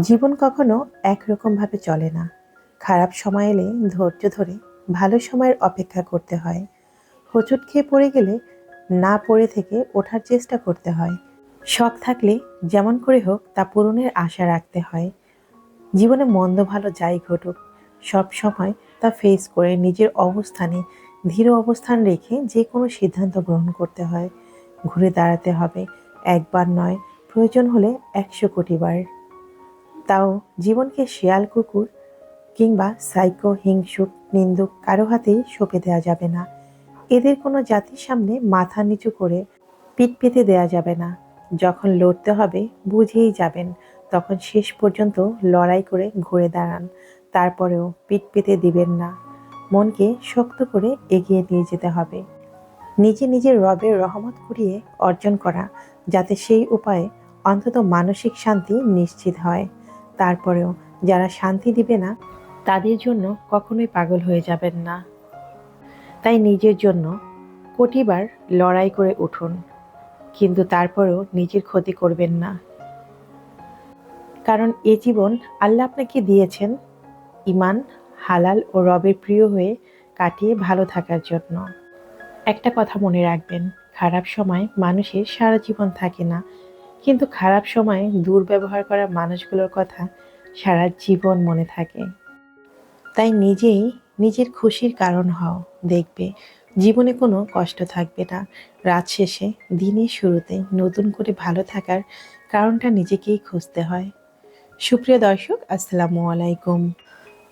জীবন কখনো একরকমভাবে চলে না। খারাপ সময় এলে ধৈর্য ধরে ভালো সময়ের অপেক্ষা করতে হয়। হোঁচট খেয়ে পড়ে গেলে না পড়ে থেকে ওঠার চেষ্টা করতে হয়। শখ থাকলে যেমন করে হোক তা পূরণের আশা রাখতে হয়। জীবনে মন্দ ভালো যাই ঘটুক, সব সময় তা ফেস করে নিজের অবস্থানে ধীর অবস্থান রেখে যে কোনো সিদ্ধান্ত গ্রহণ করতে হয়। ঘুরে দাঁড়াতে হবে, একবার নয়, প্রয়োজন হলে একশো কোটি বার। তাও জীবনকে শেয়াল কুকুর কিংবা সাইকো হিংসুক নিন্দুক কারও হাতেই সঁপে দেওয়া যাবে না। এদের কোনো জাতির সামনে মাথা নিচু করে পিঠ পেতে দেওয়া যাবে না। যখন লড়তে হবে, বুঝেই যাবেন, তখন শেষ পর্যন্ত লড়াই করে ঘুরে দাঁড়ান, তারপরেও পিঠ পেতে দিবেন না। মনকে শক্ত করে এগিয়ে নিয়ে যেতে হবে। নিজে নিজের রবের রহমত কুড়িয়ে অর্জন করা, যাতে সেই উপায়ে অন্তত মানসিক শান্তি নিশ্চিত হয়। তারপরেও যারা শান্তি দিবে না, তাদের জন্য কখনোই পাগল হয়ে যাবেন না। তাই নিজের জন্য কোটিবার লড়াই করে উঠুন, কিন্তু তারপরেও নিজের ক্ষতি করবেন না। কারণ এ জীবন আল্লাহ আপনাকে দিয়েছেন ইমান হালাল ও রবের প্রিয় হয়ে কাটিয়ে ভালো থাকার জন্য। একটা কথা মনে রাখবেন, খারাপ সময় মানুষের সারা জীবন থাকে না কিন্তু খারাপ সময়ে দুর্ব্যবহার করা মানুষগুলোর কথা সারা জীবন মনে থাকে। তাই নিজেই নিজের খুশির কারণ হও, দেখবে। জীবনে কোনো কষ্ট থাকবে না। রাত শেষে, দিনের শুরুতে নতুন করে ভালো থাকার কারণটা নিজেকেই খুঁজতে হয়। সুপ্রিয় দর্শক, আসসালামু আলাইকুম।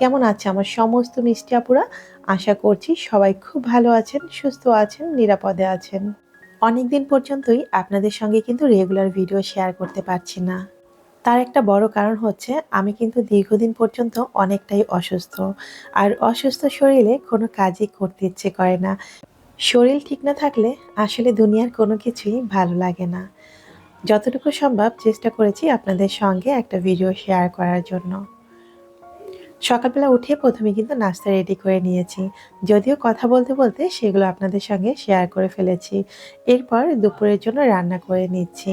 কেমন আছে আমার সমস্ত মিষ্টি আপুরা? আশা করছি সবাই খুব ভালো আছেন, সুস্থ আছেন, নিরাপদে আছেন। অনেক দিন পর্যন্তই আপনাদের সঙ্গে কিন্তু রেগুলার ভিডিও শেয়ার করতে পারছি না। তার একটা বড় কারণ হচ্ছে, আমি কিন্তু দীর্ঘদিন পর্যন্ত অনেকটাই অসুস্থ। আর অসুস্থ শরীরে কোনো কাজই করতে ইচ্ছে করে না। শরীর ঠিক না থাকলে আসলে দুনিয়ার কোনো কিছুই ভালো লাগে না। যতটুকু সম্ভব চেষ্টা করেছি আপনাদের সঙ্গে একটা ভিডিও শেয়ার করার জন্য। সকালবেলা উঠে প্রথমে কিন্তু নাস্তা রেডি করে নিয়েছি। যদিও কথা বলতে বলতে সেগুলো আপনাদের সঙ্গে শেয়ার করে ফেলেছি। এরপর দুপুরের জন্য রান্না করে নিচ্ছি।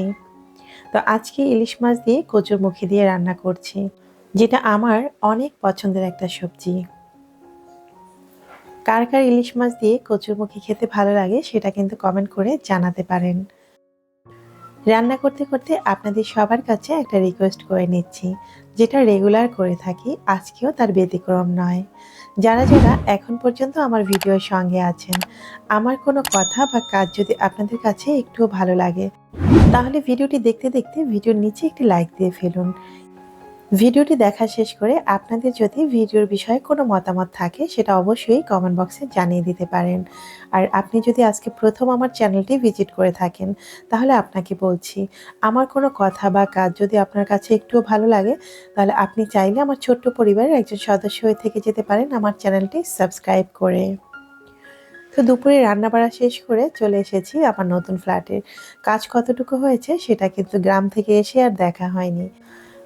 তো আজকে ইলিশ মাছ দিয়ে কচুরমুখী দিয়ে রান্না করছি, যেটা আমার অনেক পছন্দের একটা সবজি। কার কার ইলিশ মাছ দিয়ে কচুরমুখী খেতে ভালো লাগে সেটা কিন্তু কমেন্ট করে জানাতে পারেন। রান্না করতে করতে আপনাদের সবার কাছে একটা রিকোয়েস্ট করে নিচ্ছি। যেটা রেগুলার করে থাকি, আজকেও তার ব্যতিক্রম নয়। যারা যারা এখন পর্যন্ত আমার ভিডিওর সঙ্গে আছেন, আমার কোনো কথা বা কাজ যদি আপনাদের কাছে একটুও ভালো লাগে, তাহলে ভিডিওটি দেখতে দেখতে ভিডিওর নিচে একটি লাইক দিয়ে ফেলুন। ভিডিওটি দেখা শেষ করে আপনাদের যদি ভিডিওর বিষয়ে কোনো মতামত থাকে, সেটা অবশ্যই কমেন্ট বক্সে জানিয়ে দিতে পারেন। আর আপনি যদি আজকে প্রথম আমার চ্যানেলটি ভিজিট করে থাকেন, তাহলে আপনাকে বলছি, আমার কোনো কথা বা কাজ যদি আপনার কাছে একটুও ভালো লাগে, তাহলে আপনি চাইলে আমার ছোট্ট পরিবারের একজন সদস্য হয়ে থেকে যেতে পারেন আমার চ্যানেলটি সাবস্ক্রাইব করে। তো দুপুরে রান্না বাড়া শেষ করে চলে এসেছি আমার নতুন ফ্ল্যাটের কাজ কতটুকু হয়েছে, সেটা কিন্তু গ্রাম থেকে এসে আর দেখা হয়নি।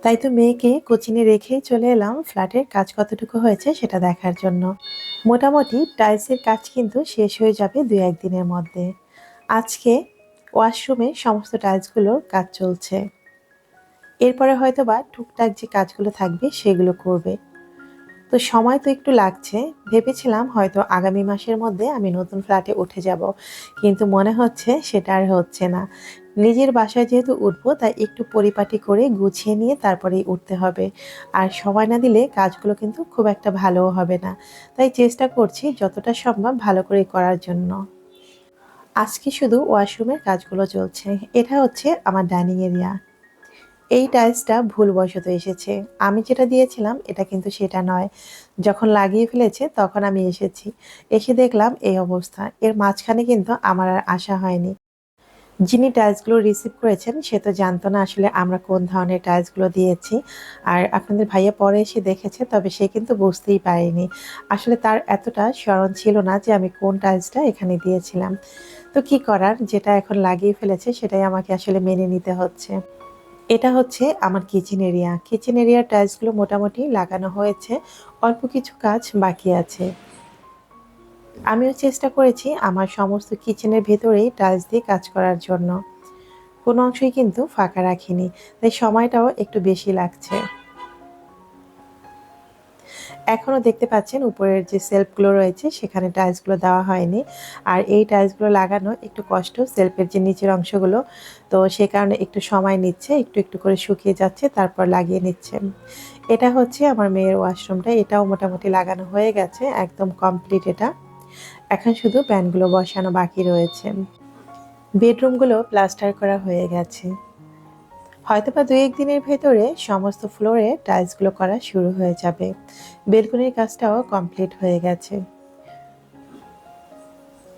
তাই তো মেয়েকে কোচিনে রেখেই চলে এলাম। ফ্ল্যাটের কাজ কতটুকু হয়েছে সেটা দেখার জন্য। মোটামুটি টাইলসের কাজ কিন্তু শেষ হয়ে যাবে দু একদিনের মধ্যে। আজকে ওয়াশরুমে সমস্ত টাইলসগুলোর কাজ চলছে। এরপরে হয়তো বা টুকটাক যে কাজগুলো থাকবে সেগুলো করবে। তো সময় তো একটু লাগছে। ভেবেছিলাম হয়তো আগামী মাসের মধ্যে আমি নতুন ফ্ল্যাটে উঠে যাব। কিন্তু মনে হচ্ছে সেটা আর হচ্ছে না। নিজের বাসায় যেহেতু উঠবো, তাই একটু পরিপাটি করে গুছিয়ে নিয়ে তারপরেই উঠতে হবে। আর সময় না দিলে কাজগুলো কিন্তু খুব একটা ভালোও হবে না। তাই চেষ্টা করছি যতটা সম্ভব ভালো করে করার জন্য। আজকে শুধু ওয়াশরুমের কাজগুলো চলছে। এটা হচ্ছে আমার ডাইনিং এরিয়া। এই টাইলসটা ভুলবশত এসেছে। আমি যেটা দিয়েছিলাম, এটা কিন্তু সেটা নয়। যখন লাগিয়ে ফেলেছে, তখন আমি এসেছি। এসে দেখলাম এই অবস্থা। এর মাঝখানে কিন্তু আমার আর আশা হয়নি। যিনি টাইলসগুলো রিসিভ করেছেন, সে তো জানতো না আসলে আমরা কোন ধরনের টাইলসগুলো দিয়েছি। আর আপনাদের ভাইয়া পরে এসে দেখেছে, তবে সে কিন্তু বুঝতেই পারেনি। আসলে তার এতটা স্মরণ ছিল না যে আমি কোন টাইলসটা এখানে দিয়েছিলাম। তো কি করার? যেটা এখন লাগিয়ে ফেলেছে, সেটাই আমাকে আসলে মেনে নিতে হচ্ছে। এটা হচ্ছে আমার কিচেন এরিয়া কিচেন এরিয়ার টাইলসগুলো মোটামুটি লাগানো হয়েছে। অল্প কিছু কাজ বাকি আছে। আমিও চেষ্টা করেছি আমার সমস্ত কিচেনের ভেতরেই টাইলস দিয়ে কাজ করার জন্য। কোনো অংশই কিন্তু ফাঁকা রাখিনি, তাই সময়টাও একটু বেশি লাগছে। এখনও দেখতে পাচ্ছেন উপরের যে সেলফগুলো রয়েছে, সেখানে টাইলসগুলো দেওয়া হয়নি। আর এই টাইলসগুলো লাগানো একটু কষ্ট, সেলফের যে নিচের অংশগুলো, তো সে কারণে একটু সময় নিচ্ছে, একটু একটু করে শুকিয়ে যাচ্ছে, তারপর লাগিয়ে নিচ্ছে। এটা হচ্ছে আমার মেয়ের ওয়াশরুমটা, এটাও মোটামুটি লাগানো হয়ে গেছে, একদম কমপ্লিট এটা। এখন শুধু প্যানগুলো বসানো বাকি রয়েছে। বেডরুমগুলো প্লাস্টার করা হয়ে গেছে। হয়তো বা দু একদিনের ভেতরে সমস্ত ফ্লোরে টাইলসগুলো করা শুরু হয়ে যাবে। বেলকুনির কাজটাও কমপ্লিট হয়ে গেছে।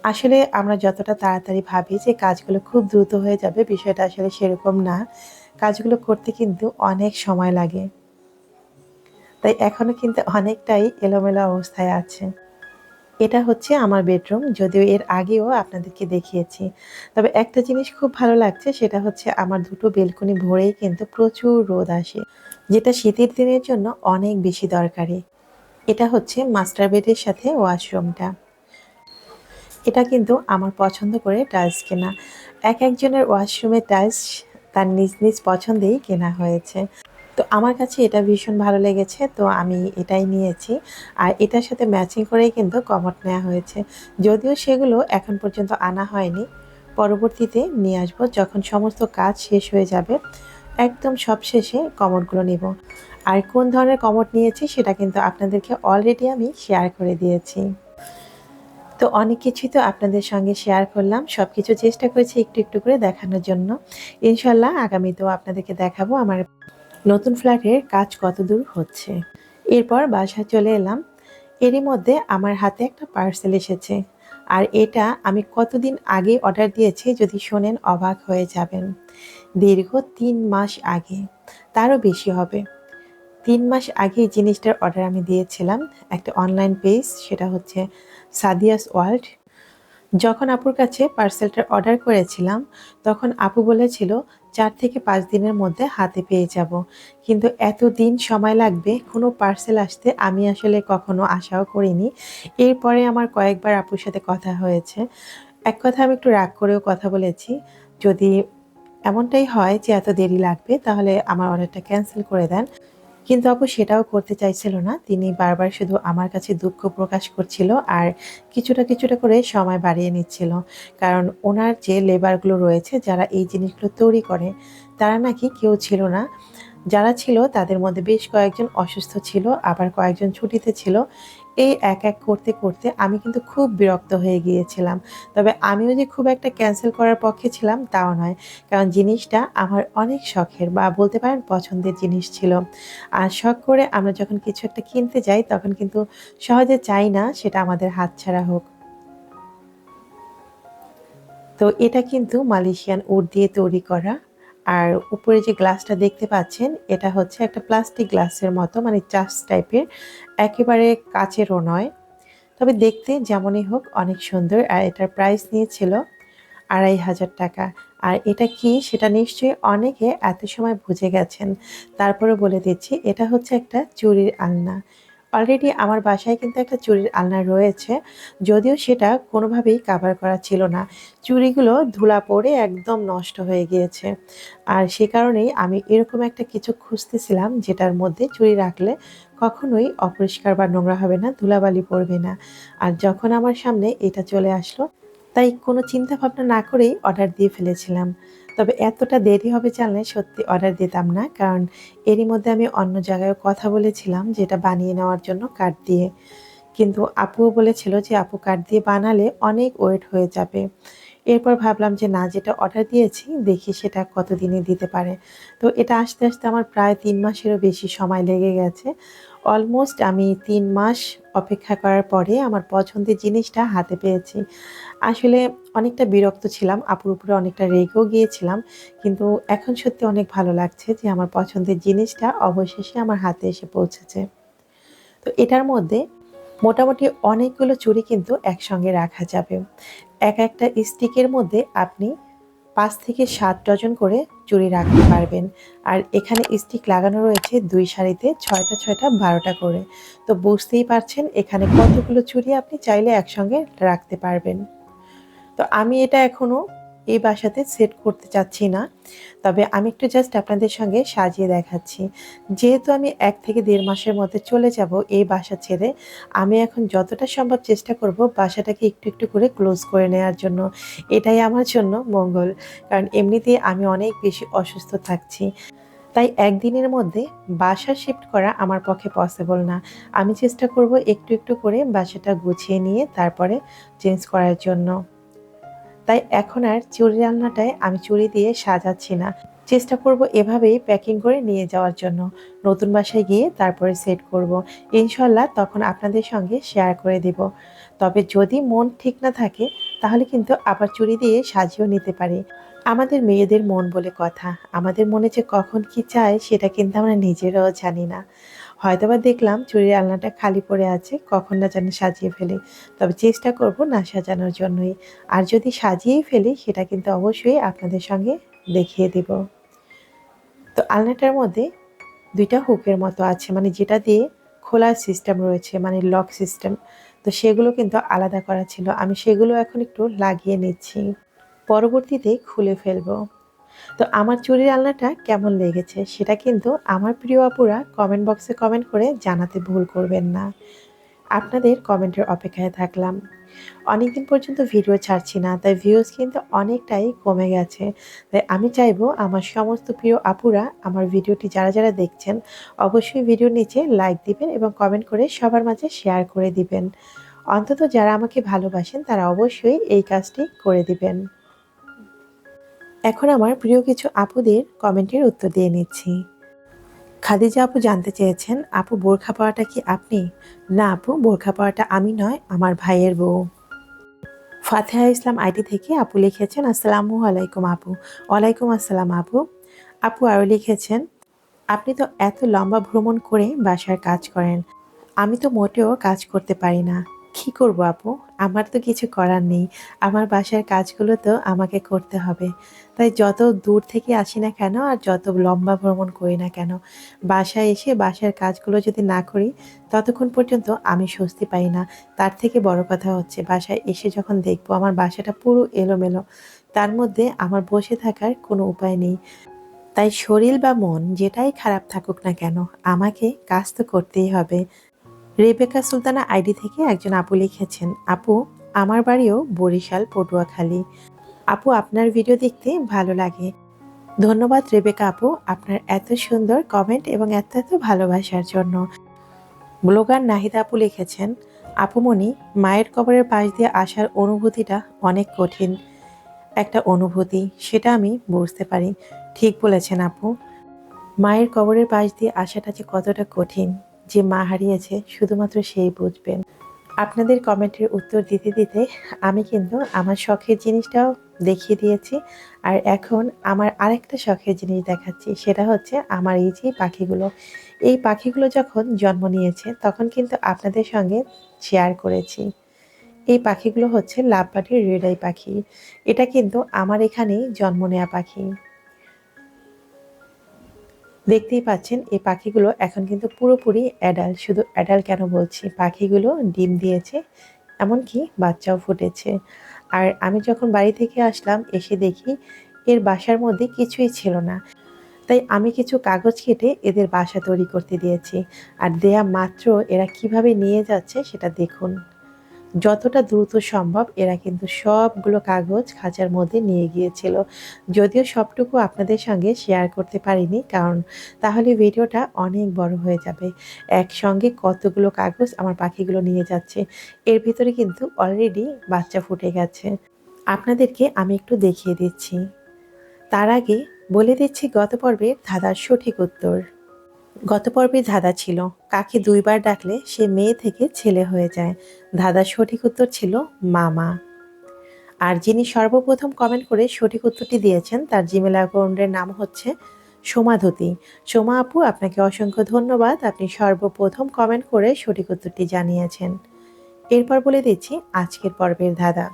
আসলে আমরা যতটা তাড়াতাড়ি ভাবি যে কাজগুলো খুব দ্রুত হয়ে যাবে, বিষয়টা আসলে সেরকম না। কাজগুলো করতে কিন্তু অনেক সময় লাগে। তাই এখনও কিন্তু অনেকটাই এলোমেলো অবস্থায় আছে। এটা হচ্ছে আমার বেডরুম, যদিও এর আগেও আপনাদেরকে দেখিয়েছি। তবে একটা জিনিস খুব ভালো লাগছে, সেটা হচ্ছে আমার দুটো বেলকনি ভরেই কিন্তু প্রচুর রোদ আসে, যেটা শীতের দিনের জন্য অনেক বেশি দরকারি। এটা হচ্ছে মাস্টার বেডের সাথে ওয়াশরুমটা। এটা কিন্তু আমার পছন্দ করে টাইলস কেনা। এক একজনের ওয়াশরুমের টাইলস তার নিজ নিজ পছন্দেই কেনা হয়েছে। তো আমার কাছে এটা ভীষণ ভালো লেগেছে, তো আমি এটাই নিয়েছি। আর এটার সাথে ম্যাচিং করেই কিন্তু কমট নেওয়া হয়েছে। যদিও সেগুলো এখন পর্যন্ত আনা হয়নি, পরবর্তীতে নিয়ে আসব যখন সমস্ত কাজ শেষ হয়ে যাবে। একদম সব শেষে কমটগুলো নিব। আর কোন ধরনের কমট নিয়েছি সেটা কিন্তু আপনাদেরকে অলরেডি আমি শেয়ার করে দিয়েছি। তো অনেক কিছুই তো আপনাদের সঙ্গে শেয়ার করলাম সব কিছু চেষ্টা করেছি একটু একটু করে দেখানোর জন্য। ইনশাল্লাহ আগামীতেও আপনাদেরকে দেখাবো আমার নতুন ফ্ল্যাটের কাজ কত দূর হচ্ছে? এরপর বাসায় চলে এলাম। এরই মধ্যে আমার হাতে একটা পার্সেল এসেছে। আর এটা আমি কতদিন আগে অর্ডার দিয়েছি যদি শোনেন অবাক হয়ে যাবেন। দীর্ঘ তিন মাস আগে। তারও বেশি হবে। তিন মাস আগে জিনিসটার অর্ডার আমি দিয়েছিলাম। একটা অনলাইন পেজ, সেটা হচ্ছে সাদিয়াস ওয়ার্ল্ড। যখন আপুর কাছে পার্সেলটার অর্ডার করেছিলাম, তখন আপু বলেছিল চার থেকে পাঁচ দিনের মধ্যে হাতে পেয়ে যাব। কিন্তু এত দিন সময় লাগবে, কোনো পার্সেল আসতে আমি আসলে কখনো আশাও করিনি। এরপরে আমার কয়েকবার আপুর সাথে কথা হয়েছে। এক কথা আমি একটু রাগ করেও কথা বলেছি। যদি এমনটাই হয় যে এত দেরি লাগবে, তাহলে আমার অর্ডারটা ক্যান্সেল করে দেন। কিন্তু আপু সেটাও করতে চাইছিল না। তিনি বারবার শুধু আমার কাছে দুঃখ প্রকাশ করছিল আর কিছুটা কিছুটা করে সময় বাড়িয়ে নিচ্ছিল। কারণ ওনার যে লেবারগুলো রয়েছে, যারা এই জিনিসগুলো তৈরি করে, তারা নাকি কেউ ছিল না। যারা ছিল, তাদের মধ্যে বেশ কয়েকজন অসুস্থ ছিল, আবার কয়েকজন ছুটিতে ছিল। এই এক এক করতে করতে আমি কিন্তু খুব বিরক্ত হয়ে গিয়েছিলাম। তবে আমিও যে খুব একটা ক্যান্সেল করার পক্ষে ছিলাম তাও নয়। কারণ জিনিসটা আমার অনেক শখের বা বলতে পারেন পছন্দের জিনিস ছিল। আর শখ করে আমরা যখন কিছু একটা কিনতে যাই তখন কিন্তু সহজে চাই না সেটা আমাদের হাতছাড়া হোক। তো এটা কিন্তু মালয়েশিয়ান উড দিয়ে তৈরি করা আর উপরে যে গ্লাসটা দেখতে পাচ্ছেন, এটা হচ্ছে একটা প্লাস্টিক গ্লাসের মতো মানে চাষ টাইপের একেবারে কাচেরও নয়। তবে দেখতে যেমনই হোক অনেক সুন্দর, আর এটার প্রাইস নিয়েছিল আড়াই হাজার টাকা। আর এটা কি, সেটা নিশ্চয়ই অনেকে এত সময় বুঝে গেছেন। তারপরে বলে দিচ্ছি, এটা হচ্ছে একটা চুরির আলনা। অলরেডি আমার বাসায় কিন্তু একটা চুরির আলনা রয়েছে। যদিও সেটা কোনোভাবেই কাভার করা ছিল না। চুরিগুলো ধুলা পড়ে একদম নষ্ট হয়ে গিয়েছে। আর সে কারণেই আমি এরকম একটা কিছু খুঁজতেছিলাম যেটার মধ্যে চুরি রাখলে কখনোই অপরিষ্কার বা নোংরা হবে না, ধুলাবালি পড়বে না। আর যখন আমার সামনে এটা চলে আসলো, তাই কোনো চিন্তা ভাবনা না করেই অর্ডার দিয়ে ফেলেছিলাম। তবে এতটা দেরি হবে জানলে সত্যি অর্ডার দিতাম না, কারণ এরই মধ্যে আমি অন্য জায়গায় কথা বলেছিলাম যেটা বানিয়ে নেওয়ার জন্য কাঠ দিয়ে। কিন্তু আপুও বলেছিল যে আপু কাঠ দিয়ে বানালে অনেক ওয়েট হয়ে যাবে। এরপর ভাবলাম যে না, যেটা অর্ডার দিয়েছি, দেখি সেটা কতদিনে দিতে পারে। তো এটা আসতে আসতে আমার প্রায় তিন মাসেরও বেশি সময় লেগে গেছে। অলমোস্ট আমি তিন মাস অপেক্ষা করার পরে আমার পছন্দের জিনিসটা হাতে পেয়েছি। আসলে অনেকটা বিরক্ত ছিলাম, আপুর উপরে অনেকটা রেগেও গিয়েছিলাম, কিন্তু এখন সত্যি অনেক ভালো লাগছে যে আমার পছন্দের জিনিসটা অবশেষে আমার হাতে এসে পৌঁছেছে। তো এটার মধ্যে মোটামুটি অনেকগুলো চুড়ি কিন্তু একসঙ্গে রাখা যাবে। এক একটা স্টিকের মধ্যে আপনি পাঁচ থেকে সাত ডজন করে চুড়ি রাখতে পারবেন। আর এখানে স্টিক লাগানো রয়েছে দুই শাড়িতে, ছয়টা ছয়টা, বারোটা করে। তো বুঝতেই পারছেন, এখানে কতগুলো চুড়ি আপনি চাইলে একসঙ্গে রাখতে পারবেন। তো আমি এটা এখনও এই বাসাতে সেট করতে চাচ্ছি না। তবে আমি একটু জাস্ট আপনাদের সঙ্গে সাজিয়ে দেখাচ্ছি। যেহেতু আমি এক থেকে দেড় মাসের মধ্যে চলে যাব এই বাসা ছেড়ে, আমি এখন যতটা সম্ভব চেষ্টা করব বাসাটাকে একটু একটু করে ক্লোজ করে নেওয়ার জন্য। এটাই আমার জন্য মঙ্গল, কারণ এমনিতেই আমি অনেক বেশি অসুস্থ থাকছি। তাই একদিনের মধ্যে বাসা শিফট করা আমার পক্ষে পসিবল না। আমি চেষ্টা করব একটু একটু করে বাসাটা গুছিয়ে নিয়ে তারপরে চেঞ্জ করার জন্য। তাই এখন আর চুরি রান্নাটায় আমি চুরি দিয়ে সাজাচ্ছি না। চেষ্টা করব এভাবেই প্যাকিং করে নিয়ে যাওয়ার জন্য। নতুন বাসায় গিয়ে তারপরে সেট করব। ইনশাল্লাহ তখন আপনাদের সঙ্গে শেয়ার করে দেব। তবে যদি মন ঠিক না থাকে, তাহলে কিন্তু আবার চুরি দিয়ে সাজিয়েও নিতে পারি। আমাদের মেয়েদের মন বলে কথা। আমাদের মনে যে কখন কি চায়, সেটা কিন্তু আমরা নিজেরাও জানি না। হয়তোবা দেখলাম চুরির আলনাটা খালি পড়ে আছে, কখন না যেন সাজিয়ে ফেলি। তবে চেষ্টা করব না সাজানোর জন্যই। আর যদি সাজিয়েই ফেলি, সেটা কিন্তু অবশ্যই আপনাদের সঙ্গে দেখিয়ে দেব। তো আলনাটার মধ্যে দুইটা হুকের মতো আছে মানে যেটা দিয়ে খোলার সিস্টেম রয়েছে মানে লক সিস্টেম তো সেগুলো কিন্তু আলাদা করা ছিল। আমি সেগুলো এখন একটু লাগিয়ে নিচ্ছি। পরবর্তীতে খুলে ফেলব। তো আমার চুরির আলনাটা কেমন লেগেছে সেটা কিন্তু আমার প্রিয় আপুরা কমেন্ট বক্সে কমেন্ট করে জানাতে ভুল করবেন না। আপনাদের কমেন্টের অপেক্ষায় থাকলাম। অনেকদিন পর্যন্ত ভিডিও ছাড়ছি না, তাই ভিউজ কিন্তু অনেকটাই কমে গেছে। তাই আমি চাইব আমার সমস্ত প্রিয় আপুরা আমার ভিডিওটি যারা যারা দেখছেন, অবশ্যই ভিডিওর নিচে লাইক দিবেন এবং কমেন্ট করে সবার মাঝে শেয়ার করে দিবেন। অন্তত যারা আমাকে ভালোবাসেন তারা অবশ্যই এই কাজটি করে দিবেন। এখন আমার প্রিয় কিছু আপুদের কমেন্টের উত্তর দিয়ে নিচ্ছি। খাদিজা আপু জানতে চেয়েছেন, আপু, বোরখা পাওয়াটা কি আপনি? না আপু, বোরখা পাওয়াটা আমি নয়, আমার ভাইয়ের বউ। ফাতেহা ইসলাম আইডি থেকে আপু লিখেছেন, আসসালামু আলাইকুম আপু। ওয়ালাইকুম আসসালাম আপু। আপু আরও লিখেছেন, আপনি তো এত লম্বা ভ্রমণ করে বাসার কাজ করেন, আমি তো মোটেও কাজ করতে পারি না। কি করব আপু? আমার তো কিছু করার নেই। আমার বাসার কাজগুলো তো আমাকে করতে হবে। তাই যত দূর থেকে আসি না কেন আর যত লম্বা ভ্রমণ করি না কেন, বাসায় এসে বাসার কাজগুলো যদি না করি, ততক্ষণ পর্যন্ত আমি স্বস্তি পাই না। তার থেকে বড় কথা হচ্ছে, বাসায় এসে যখন দেখব আমার বাসাটা পুরো এলোমেলো, তার মধ্যে আমার বসে থাকার কোনো উপায় নেই। তাই শরীর বা মন যেটাই খারাপ থাকুক না কেন, আমাকে কাজ তো করতেই হবে। রেবেকা সুলতানা আইডি থেকে একজন আপু লিখেছেন, আপু, আমার বাড়িও বরিশাল, পটুয়াখালী। আপু, আপনার ভিডিও দেখতে ভালো লাগে। ধন্যবাদ রেবেকা আপু, আপনার এত সুন্দর কমেন্ট এবং এত এত ভালোবাসার জন্য। ব্লগার নাহিদা আপু লিখেছেন আপুমণি মায়ের কবরের পাশ দিয়ে আসার অনুভূতিটা অনেক কঠিন। একটা অনুভূতি, সেটা আমি বুঝতে পারি। ঠিক বলেছেন আপু। মায়ের কবরের পাশ দিয়ে আসাটা যে কতটা কঠিন। যে মা হারিয়েছে শুধুমাত্র সেই বুঝবেন। আপনাদের কমেন্টের উত্তর দিতে দিতে আমি কিন্তু আমার শখের জিনিসটাও দেখিয়ে দিয়েছি। আর এখন আমার আরেকটা শখের জিনিস দেখাচ্ছি, সেটা হচ্ছে আমার এই যে পাখিগুলো। এই পাখিগুলো যখন জন্ম নিয়েছে, তখন কিন্তু আপনাদের সঙ্গে শেয়ার করেছি। এই পাখিগুলো হচ্ছে লাভবাটির রেডাই পাখি। এটা কিন্তু আমার এখানেই জন্ম নেওয়া পাখি। দেখতেই পাচ্ছেন, এই পাখিগুলো এখন কিন্তু পুরোপুরি অ্যাডাল্ট শুধু অ্যাডাল্ট কেন বলছি, পাখিগুলো ডিম দিয়েছে, এমনকি বাচ্চাও ফুটেছে। আর আমি যখন বাড়ি থেকে আসলাম, এসে দেখি এর বাসার মধ্যে কিছুই ছিল না। তাই আমি কিছু কাগজ কেটে এদের বাসা তৈরি করতে দিয়েছি। আর দেয়া মাত্র এরা কীভাবে নিয়ে যাচ্ছে, সেটা দেখুন। যতটা দ্রুত সম্ভব এরা কিন্তু সবগুলো কাগজ খাঁচার মধ্যে নিয়ে গিয়েছিল। যদিও সবটুকু আপনাদের সঙ্গে শেয়ার করতে পারিনি, কারণ তাহলে ভিডিওটা অনেক বড় হয়ে যাবে। একসঙ্গে কতগুলো কাগজ আমার পাখিগুলো নিয়ে যাচ্ছে, এর ভিতরে কিন্তু অলরেডি বাচ্চা ফুটে গেছে। আপনাদেরকে আমি একটু দেখিয়ে দিচ্ছি। তার আগে বলে দিচ্ছি গত পর্বের ধাঁধার সঠিক উত্তর। গত পর্বে ধাঁধা ছিল। কাকে দুইবার ডাকলে সে মেয়ে থেকে ছেলে হয়ে যায়। ধাঁধার সঠিক উত্তর ছিল মামা। আর যিনি সর্বপ্রথম কমেন্ট করে সঠিক উত্তরটি দিয়েছেন, তার জিমেল অ্যাকাউন্টের নাম হচ্ছে সোমাধতি। সোমা আপু, আপনাকে অসংখ্য ধন্যবাদ। আপনি সর্বপ্রথম কমেন্ট করে সঠিক উত্তরটি জানিয়েছেন। এরপর বলে দিচ্ছি আজকের পর্বের ধাঁধা।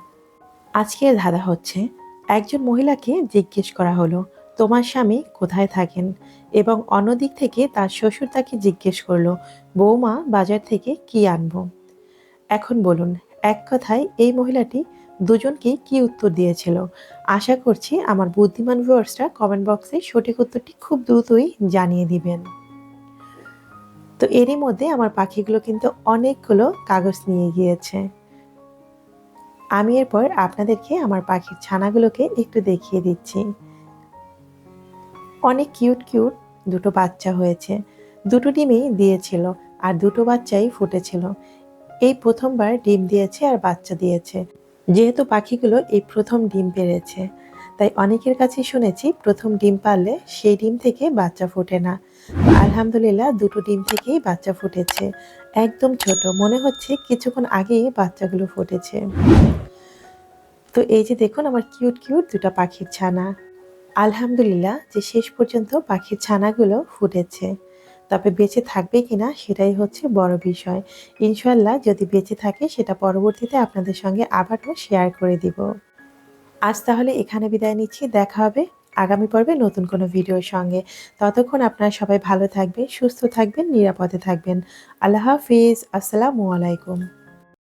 আজকের ধাঁধা হচ্ছে, একজন মহিলাকে জিজ্ঞেস করা হলো তোমার স্বামী কোথায় থাকেন? এবং অন্যদিক থেকে তার শ্বশুর তাকে জিজ্ঞেস করল, বৌমা, বাজার থেকে কি আনব? এখন বলুন, এক কথায় এই মহিলাটি দুজনকেই কি উত্তর দিয়েছিল? আশা করছি আমার বুদ্ধিমান ভিউয়ার্সরা কমেন্ট বক্সে সঠিক উত্তরটি খুব দ্রুতই জানিয়ে দিবেন। তো এরই মধ্যে আমার পাখিগুলো কিন্তু অনেকগুলো কাগজ নিয়ে গিয়েছে। আমি এরপর আপনাদেরকে আমার পাখির ছানাগুলোকে একটু দেখিয়ে দিচ্ছি। অনেক কিউট কিউট দুটো বাচ্চা হয়েছে। দুটো ডিমই দিয়েছিল আর দুটো বাচ্চাই ফুটেছিল। এই প্রথমবার ডিম দিয়েছে আর বাচ্চা দিয়েছে। যেহেতু পাখিগুলো এই প্রথম ডিম পেরেছে, তাই অনেকের কাছে শুনেছি প্রথম ডিম পারলে সেই ডিম থেকে বাচ্চা ফোটে না। আলহামদুলিল্লাহ দুটো ডিম থেকেই বাচ্চা ফুটেছে। একদম ছোট, মনে হচ্ছে কিছুক্ষণ আগেই বাচ্চাগুলো ফুটেছে। তো এই যে দেখুন আমার কিউট কিউট দুটো পাখির ছানা। আলহামদুলিল্লাহ যে শেষ পর্যন্ত পাখির ছানাগুলো ফুটেছে। তবে বেঁচে থাকবে কিনা সেটাই হচ্ছে বড় বিষয়। ইনশাল্লাহ যদি বেঁচে থাকে সেটা পরবর্তীতে আপনাদের সঙ্গে আবারও শেয়ার করে দিব। আজ তাহলে এখানে বিদায় নিচ্ছি। দেখা হবে আগামী পর্বে নতুন কোনো ভিডিওর সঙ্গে। ততক্ষণ আপনারা সবাই ভালো থাকবেন, সুস্থ থাকবেন, নিরাপদে থাকবেন। আল্লাহ হাফিজ। আসসালামু আলাইকুম।